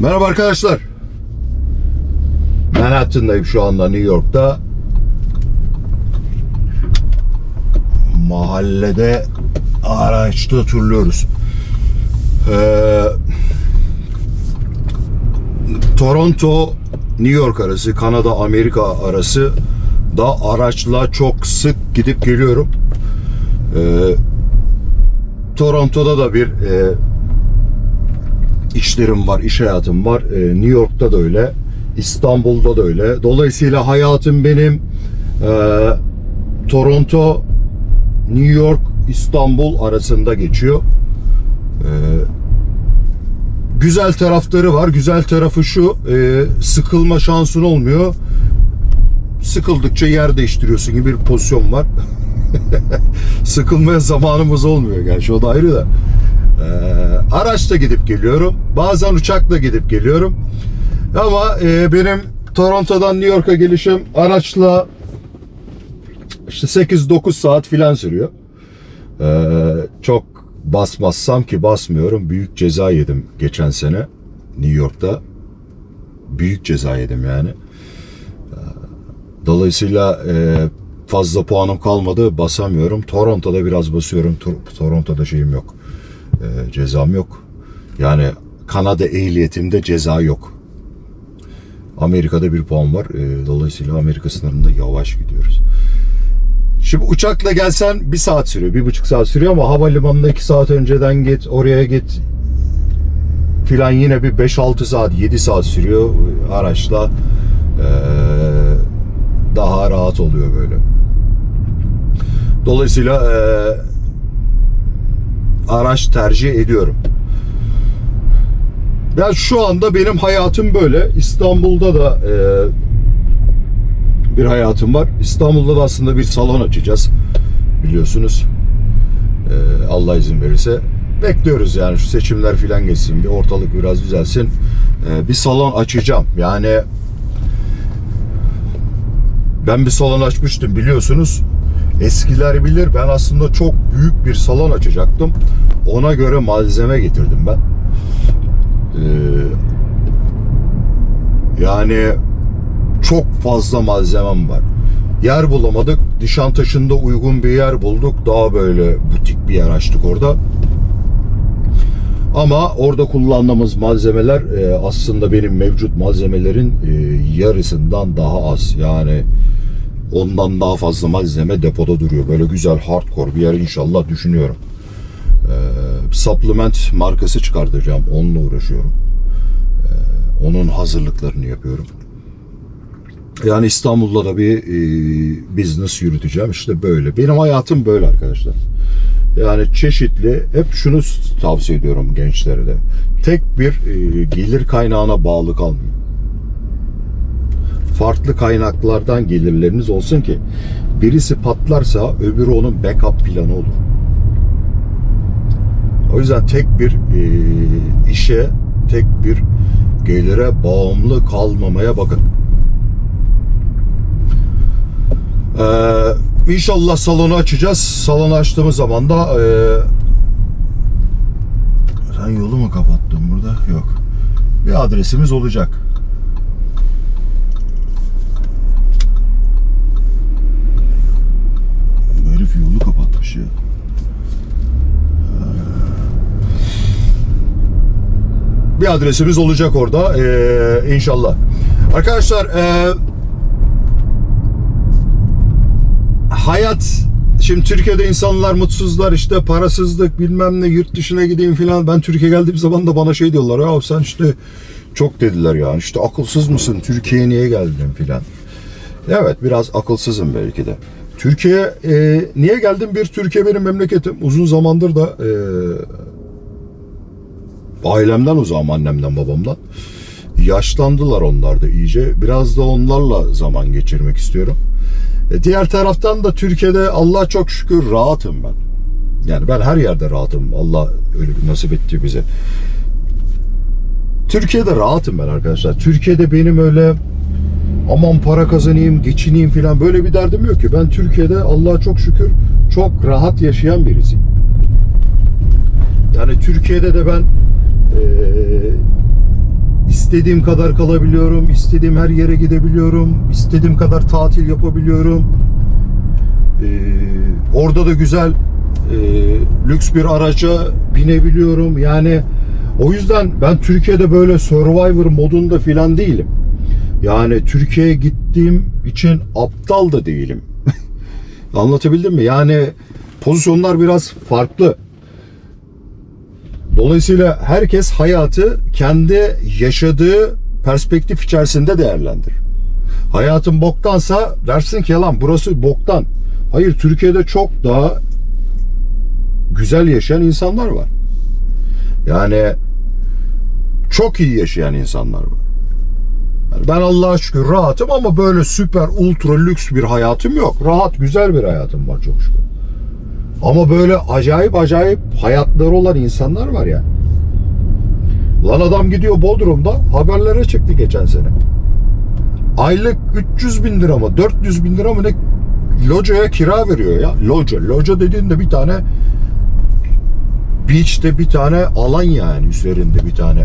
Merhaba arkadaşlar. Manhattan'dayım şu anda New York'ta. Mahallede araçta turluyoruz. Ee, Toronto New York arası, Kanada Amerika arası da araçla çok sık gidip geliyorum. Ee, Toronto'da da bir e, işlerim var, iş hayatım var. Ee, New York'ta da öyle, İstanbul'da da öyle. Dolayısıyla hayatım benim e, Toronto, New York, İstanbul arasında geçiyor. Ee, güzel tarafları var. Güzel tarafı şu, e, sıkılma şansın olmuyor. Sıkıldıkça yer değiştiriyorsun gibi bir pozisyon var. Sıkılmaya zamanımız olmuyor gerçi o da ayrı da. Ee, araçla gidip geliyorum. Bazen uçakla gidip geliyorum. Ama e, benim Toronto'dan New York'a gelişim araçla işte 8-9 saat filan sürüyor. Ee, çok basmazsam ki basmıyorum. Büyük ceza yedim geçen sene New York'ta. Büyük ceza yedim yani. Ee, Dolayısıyla e, fazla puanım kalmadı. Basamıyorum. Toronto'da biraz basıyorum. Tor- Toronto'da şeyim yok. E, cezam yok. Yani Kanada ehliyetimde ceza yok. Amerika'da bir puan var. E, dolayısıyla Amerika sınırında yavaş gidiyoruz. Şimdi uçakla gelsen bir saat sürüyor. Bir buçuk saat sürüyor ama havalimanında iki saat önceden git. Oraya git. Filan yine bir 5-6 saat 7 saat sürüyor araçla. Ee, daha rahat oluyor böyle. Dolayısıyla e, araç tercih ediyorum. Ya şu anda benim hayatım böyle. İstanbul'da da e, bir hayatım var. İstanbul'da da aslında bir salon açacağız. Biliyorsunuz. E, Allah izin verirse. Bekliyoruz yani şu seçimler filan geçsin. Bir ortalık biraz düzelsin. E, bir salon açacağım. Yani ben bir salon açmıştım biliyorsunuz. Eskiler bilir ben aslında çok büyük bir salon açacaktım. Ona göre malzeme getirdim ben. Ee, yani çok fazla malzemem var. Yer bulamadık. Nişantaşı'nda uygun bir yer bulduk. Daha böyle butik bir yer açtık orada. Ama orada kullandığımız malzemeler e, aslında benim mevcut malzemelerin e, yarısından daha az. Yani ondan daha fazla malzeme depoda duruyor. Böyle güzel hardcore bir yer inşallah düşünüyorum. E, supplement markası çıkartacağım. Onunla uğraşıyorum. E, onun hazırlıklarını yapıyorum. Yani İstanbul'da da bir e, business yürüteceğim. İşte böyle. Benim hayatım böyle arkadaşlar. Yani çeşitli, hep şunu tavsiye ediyorum gençlere de. Tek bir e, gelir kaynağına bağlı kalmayın. Farklı kaynaklardan gelirleriniz olsun ki birisi patlarsa öbürü onun backup planı olur. O yüzden tek bir e, işe, tek bir gelire bağımlı kalmamaya bakın. Ee, inşallah salonu açacağız. Salonu açtığımız zaman da e, sen yolu mu kapattın burada? Yok. Bir adresimiz olacak. Bu Herif yolu kapatmış ya. Ee, Bir adresimiz olacak orada. Ee, inşallah. Arkadaşlar ee, hayat şimdi Türkiye'de insanlar mutsuzlar işte parasızlık bilmem ne yurt dışına gideyim filan. Ben Türkiye geldiğim zaman da bana şey diyorlar ya sen işte çok dediler ya. İşte akılsız mısın? Türkiye'ye niye geldin? filan. Evet biraz akılsızım belki de. Türkiye e, niye geldim? Bir Türkiye benim memleketim. Uzun zamandır da e, ailemden uzağım annemden babamdan. Yaşlandılar onlar da iyice. Biraz da onlarla zaman geçirmek istiyorum. E, diğer taraftan da Türkiye'de Allah çok şükür rahatım ben. Yani ben her yerde rahatım. Allah öyle bir nasip etti bize. Türkiye'de rahatım ben arkadaşlar. Türkiye'de benim öyle aman para kazanayım, geçineyim falan böyle bir derdim yok ki. Ben Türkiye'de Allah'a çok şükür çok rahat yaşayan birisiyim. Yani Türkiye'de de ben istediğim kadar kalabiliyorum, istediğim her yere gidebiliyorum, istediğim kadar tatil yapabiliyorum. Ee, orada da güzel e, lüks bir araca binebiliyorum. Yani o yüzden ben Türkiye'de böyle Survivor modunda filan değilim. Yani Türkiye'ye gittiğim için aptal da değilim. Anlatabildim mi? Yani pozisyonlar biraz farklı. Dolayısıyla herkes hayatı kendi yaşadığı perspektif içerisinde değerlendirir. Hayatın boktansa dersin ki lan burası boktan. Hayır Türkiye'de çok daha güzel yaşayan insanlar var. Yani çok iyi yaşayan insanlar var. Yani ben Allah'a şükür rahatım ama böyle süper ultra lüks bir hayatım yok. Rahat güzel bir hayatım var çok şükür. Ama böyle acayip acayip hayatları olan insanlar var ya. Lan adam gidiyor Bodrum'da haberlere çıktı geçen sene. Aylık 300 bin lira mı 400 bin lira mı ne locaya kira veriyor ya. Loca. Loca dediğinde bir tane beach'te bir tane alan yani üzerinde bir tane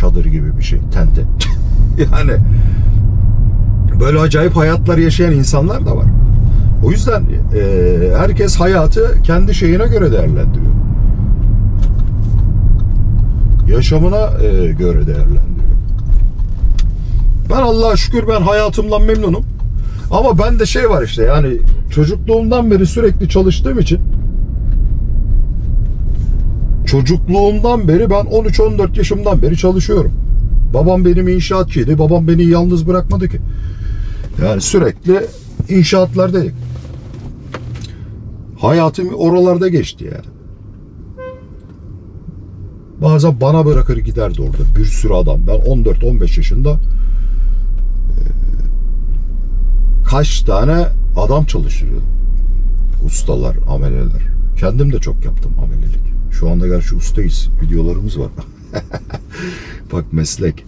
çadır gibi bir şey. Tente. yani böyle acayip hayatlar yaşayan insanlar da var. O yüzden e, herkes hayatı kendi şeyine göre değerlendiriyor. Yaşamına e, göre değerlendiriyor. Ben Allah'a şükür ben hayatımdan memnunum. Ama bende şey var işte yani çocukluğumdan beri sürekli çalıştığım için çocukluğumdan beri ben 13-14 yaşımdan beri çalışıyorum. Babam benim inşaatçıydı. Babam beni yalnız bırakmadı ki. Yani sürekli inşaatlardaydık. Hayatım oralarda geçti yani. Bazen bana bırakır giderdi orada bir sürü adam. Ben 14-15 yaşında e, kaç tane adam çalıştırıyordum. Ustalar, ameleler. Kendim de çok yaptım amelelik. Şu anda gerçi ustayız. Videolarımız var. Bak meslek.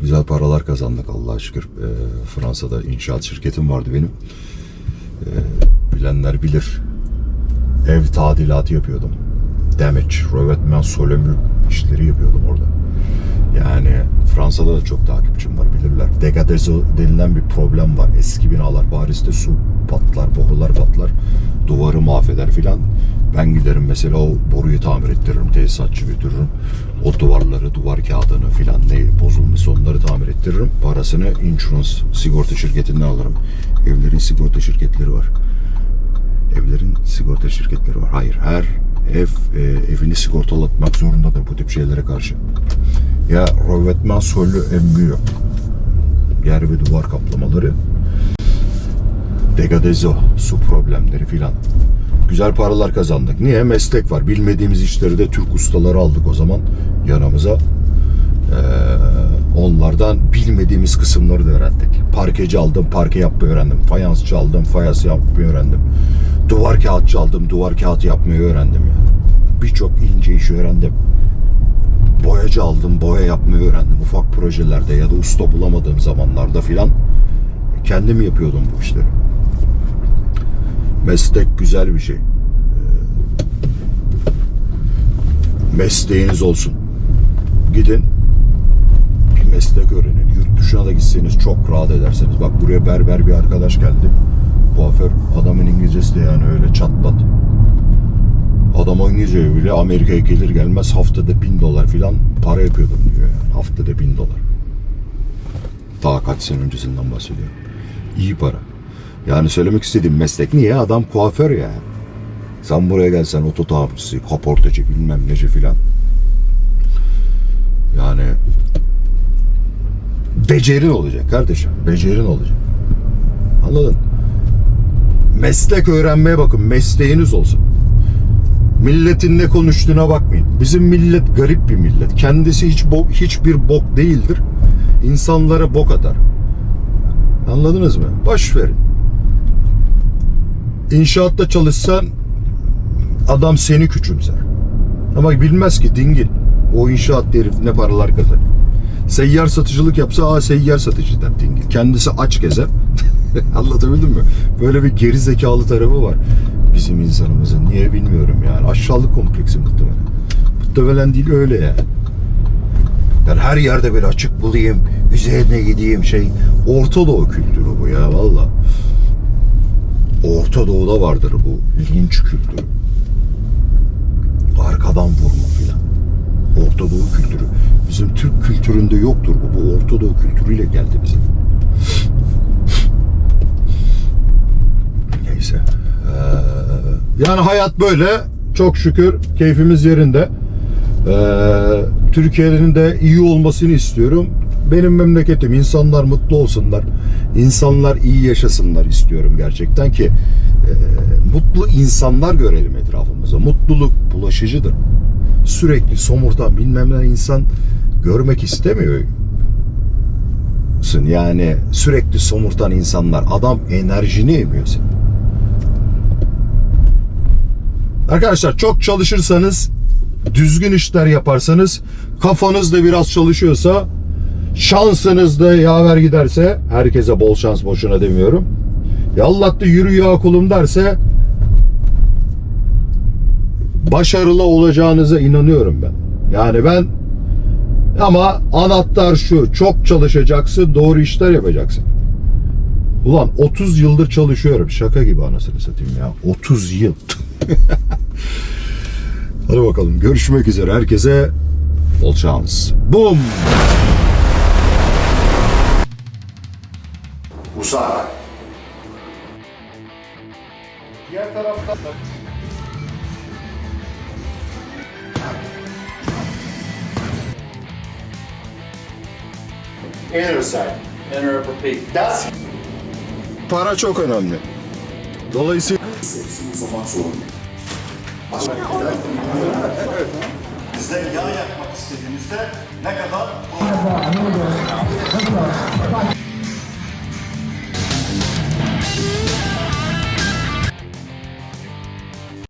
Güzel paralar kazandık Allah'a şükür. Ee, Fransa'da inşaat şirketim vardı benim. Ee, bilenler bilir. Ev tadilatı yapıyordum. Damage, rövetmen, solemür işleri yapıyordum orada. Yani Fransa'da da çok takipçim var bilirler. Degadezo denilen bir problem var. Eski binalar Paris'te su patlar, borular patlar, duvarı mahveder filan. Ben giderim mesela o boruyu tamir ettiririm, tesisatçı götürürüm. O duvarları, duvar kağıdını filan ne bozulmuşsa onları tamir ettiririm. Parasını insurance sigorta şirketinden alırım. Evlerin sigorta şirketleri var. Evlerin sigorta şirketleri var. Hayır, her ev e, evini sigortalatmak zorundadır bu tip şeylere karşı. Ya rövetman sollü emmüyor. Yer ve duvar kaplamaları. Degadezo, su problemleri filan. Güzel paralar kazandık. Niye? Meslek var. Bilmediğimiz işleri de Türk ustaları aldık o zaman yanımıza. Ee, onlardan bilmediğimiz kısımları da öğrendik. Parkeci aldım, parke yapmayı öğrendim. Fayansçı aldım, fayans yapmayı öğrendim. Duvar kağıtçı aldım, duvar kağıt yapmayı öğrendim yani. Birçok ince işi öğrendim. Boyacı aldım, boya yapmayı öğrendim. Ufak projelerde ya da usta bulamadığım zamanlarda filan kendim yapıyordum bu işleri. Meslek güzel bir şey. Ee, Mesleğiniz olsun. Gidin bir meslek öğrenin. Yurt dışına da gitseniz çok rahat edersiniz. Bak buraya berber bir arkadaş geldi. Kuaför adamın İngilizcesi de yani öyle çatlat. Adam o İngilizce bile Amerika'ya gelir gelmez haftada bin dolar filan para yapıyordum diyor yani. Haftada bin dolar. Daha kaç sene öncesinden bahsediyorum. İyi para. Yani söylemek istediğim meslek niye? Adam kuaför ya. Sen buraya gelsen oto tamircisi, kaportacı bilmem neci filan. Yani becerin olacak kardeşim. Becerin olacak. Anladın? Meslek öğrenmeye bakın. Mesleğiniz olsun. Milletin ne konuştuğuna bakmayın. Bizim millet garip bir millet. Kendisi hiç bok, hiçbir bok değildir. İnsanlara bok atar. Anladınız mı? Boş verin. İnşaatta çalışsan adam seni küçümser. Ama bilmez ki dingil. O inşaat herif ne paralar kazanıyor. Seyyar satıcılık yapsa aa seyyar satıcı der dingil. Kendisi aç gezer. Anlatabildim mi? Böyle bir geri zekalı tarafı var bizim insanımızın. Niye bilmiyorum yani. Aşağılık kompleksi muhtemelen. Muhtemelen değil öyle yani. Yani her yerde böyle açık bulayım, üzerine gideyim şey. Orta Doğu kültürü bu ya valla. Orta Doğu'da vardır bu linç kültürü. Arkadan vurma filan. Orta Doğu kültürü. Bizim Türk kültüründe yoktur bu. Bu Orta Doğu kültürüyle geldi bize. Neyse. Ee, yani hayat böyle. Çok şükür keyfimiz yerinde. Ee, Türkiye'nin de iyi olmasını istiyorum. Benim memleketim insanlar mutlu olsunlar. insanlar iyi yaşasınlar istiyorum gerçekten ki e, mutlu insanlar görelim etrafımıza. Mutluluk bulaşıcıdır. Sürekli somurtan bilmem ne insan görmek istemiyor. Yani sürekli somurtan insanlar adam enerjini emiyor senin. Arkadaşlar çok çalışırsanız, düzgün işler yaparsanız, kafanız da biraz çalışıyorsa, şansınız da yaver giderse, herkese bol şans boşuna demiyorum. Ya Allah da yürü ya kulum derse, başarılı olacağınıza inanıyorum ben. Yani ben ama anahtar şu, çok çalışacaksın, doğru işler yapacaksın. Ulan 30 yıldır çalışıyorum. Şaka gibi anasını satayım ya. 30 yıl. Hadi bakalım. Görüşmek üzere. Herkese bol şans. Bum. Uzak. Diğer tarafta Inner side. Inner upper peak. That's Para çok önemli. Dolayısıyla uzamak zorunda. Şey Bizde yağ yakmak istediğimizde ne kadar...